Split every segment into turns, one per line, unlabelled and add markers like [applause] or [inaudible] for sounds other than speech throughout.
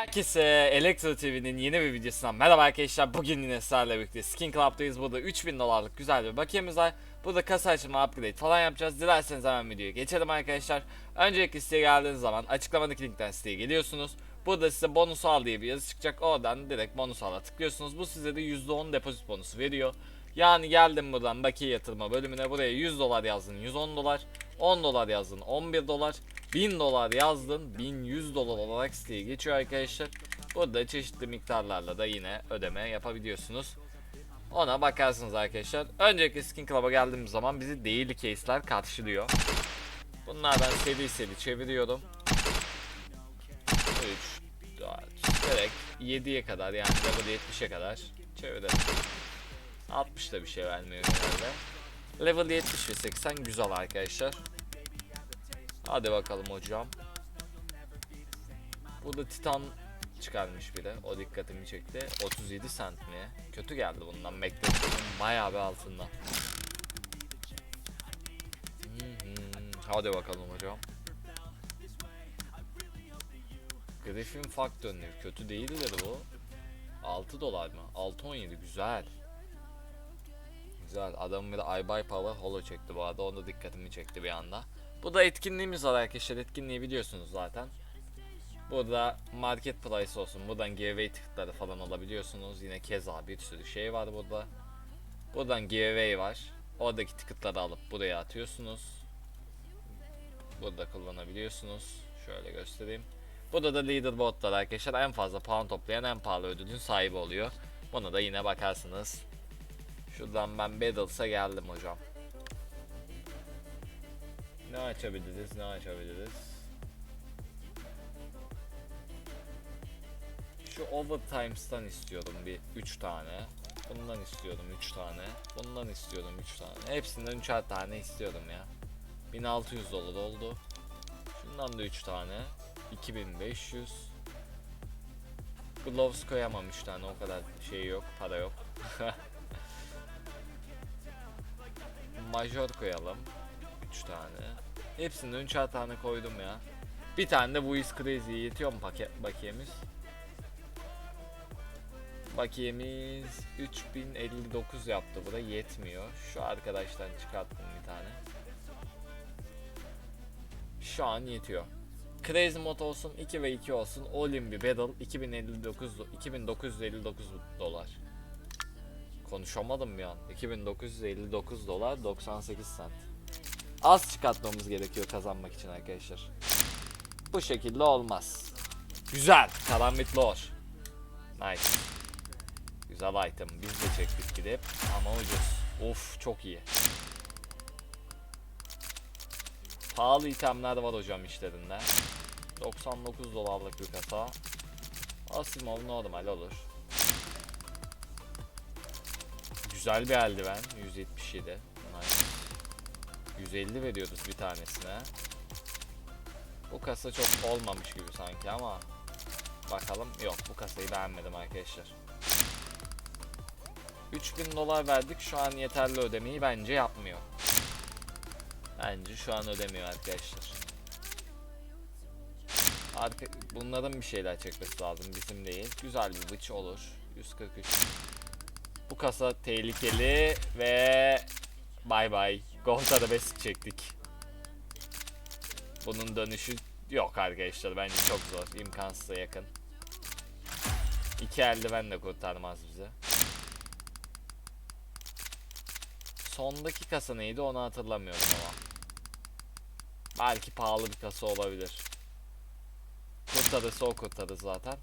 Herkese Elektro TV'nin yeni bir videosundan merhaba arkadaşlar. Bugün yine sizlerle birlikte Skin Club'dayız. Burada 3000 dolarlık güzel bir bakiyemiz var. Burada kasa açma upgrade falan yapacağız. Dilerseniz hemen videoya geçelim arkadaşlar. Öncelikle siteye geldiğiniz zaman açıklamadaki linkten siteye geliyorsunuz. Burada size bonus al diye bir yazı çıkacak. Oradan direkt bonus al'a tıklıyorsunuz. Bu size de %10 depozit bonusu veriyor. Yani geldim buradan bakiye yatırma bölümüne buraya 100 dolar yazdın 110 dolar 10 dolar yazdın 11 dolar 1000 dolar yazdın 1100 dolar olarak siteye geçiyor arkadaşlar. Burada çeşitli miktarlarla da yine ödeme yapabiliyorsunuz. Ona bakarsınız arkadaşlar. Önceki Skin Club'a geldiğimiz zaman bizi daily case'ler karşılıyor. Bunlardan seri seri çeviriyorum. 3, 4, direkt 7'ye kadar yani level 70'e kadar çevirelim. 60 da bir şey vermiyor herhalde. Level 70 ve 80 güzel arkadaşlar. Hadi bakalım hocam. Burada Titan çıkarmış biri. O dikkatimi çekti. 37 cent mi? Kötü geldi bundan. Beklediğimin bayağı bir altında. Hı hı. Hadi bakalım hocam. Griffin Fuck dönüyor. Kötü değildir bu. 6 dolar mı? 6.17 güzel. Güzel. Adamın bir de iBuy Power holo çekti bu arada. Onu da dikkatimi çekti bir anda. Bu da etkinliğimiz var arkadaşlar. Etkinliği biliyorsunuz zaten. Burada market price olsun. Buradan giveaway ticketları falan alabiliyorsunuz. Yine keza bir sürü şey var burada. Buradan giveaway var. Oradaki ticketları alıp buraya atıyorsunuz. Burada kullanabiliyorsunuz. Şöyle göstereyim. Burada da leaderboardlar arkadaşlar. En fazla puan toplayan en pahalı ödülün sahibi oluyor. Buna da yine bakarsınız. Şuradan ben Battles'a geldim hocam. Ne açabiliriz, ne açabiliriz? Şu Overtimes'tan istiyorum bir 3 tane. Bundan istiyorum 3 tane. Bundan istiyorum 3 tane. Hepsinden 3'er tane istiyorum ya. 1600 dolar oldu. Şundan da 3 tane. 2500. Gloves koyamam 3 tane o kadar şey yok, para yok. [laughs] Major koyalım. 3 tane. Hepsinden 3'er tane koydum ya. Bir tane de bu is crazy yetiyor mu paket bakiyemiz? Bakiyemiz 3059 yaptı bu da yetmiyor. Şu arkadaştan çıkarttım bir tane. Şu an yetiyor. Crazy Mod olsun 2 ve 2 olsun bir Battle 2059 do- 2959 dolar. Konuşamadım bir an. 2959 dolar 98 cent. Az çıkartmamız gerekiyor kazanmak için arkadaşlar. Bu şekilde olmaz. Güzel. Karambit Lore. Nice. Güzel item. Biz de çektik gidip ama ucuz. Of çok iyi. Pahalı itemler var hocam işlerinde. 99 dolarlık bir kasa. Asimov normal olur. Güzel bir eldiven. 177. Nice. 150 veriyoruz bir tanesine. Bu kasa çok olmamış gibi sanki ama bakalım. Yok bu kasayı beğenmedim arkadaşlar. 3000 dolar verdik. Şu an yeterli ödemeyi bence yapmıyor. Bence şu an ödemiyor arkadaşlar. Arka, bunların bir şeyler çekmesi lazım bizim değil. Güzel bir bıç olur. 143. Bu kasa tehlikeli ve bay bay. Gold arabesk çektik. Bunun dönüşü yok arkadaşlar bence çok zor. İmkansıza yakın. İki eldiven de kurtarmaz bize. Sondaki kasa neydi onu hatırlamıyorum ama. Belki pahalı bir kasa olabilir. Kurtarırsa o kurtarır zaten.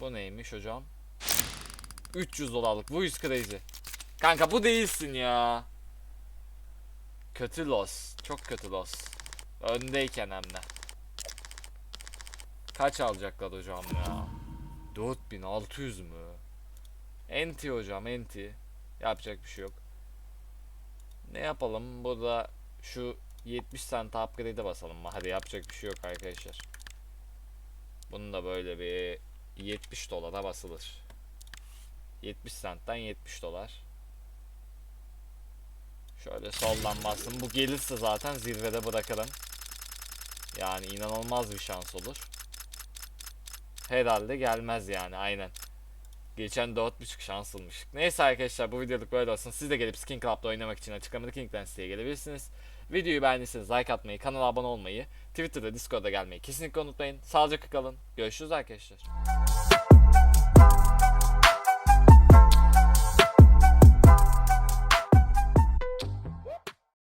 Bu neymiş hocam? 300 dolarlık. Bu 100 crazy. Kanka bu değilsin ya. Kötü loss. Çok kötü loss. Öndeyken hem de. Kaç alacaklar hocam ya? 4600 mü? Enti hocam enti. Yapacak bir şey yok. Ne yapalım? Burada şu 70 cent upgrade'e basalım? Hadi yapacak bir şey yok arkadaşlar. Bunu da böyle bir 70 dolara basılır. 70 centten 70 dolar. Şöyle soldan bastım. Bu gelirse zaten zirvede bırakırım. Yani inanılmaz bir şans olur. Herhalde gelmez yani aynen. Geçen 4.5 şans bulmuştuk. Neyse arkadaşlar bu videoluk böyle olsun. Siz de gelip Skin Club'da oynamak için açıklamadaki linkten siteye gelebilirsiniz. Videoyu beğendiyseniz like atmayı, kanala abone olmayı, Twitter'da Discord'da gelmeyi kesinlikle unutmayın. Sağlıcakla kalın. Görüşürüz arkadaşlar.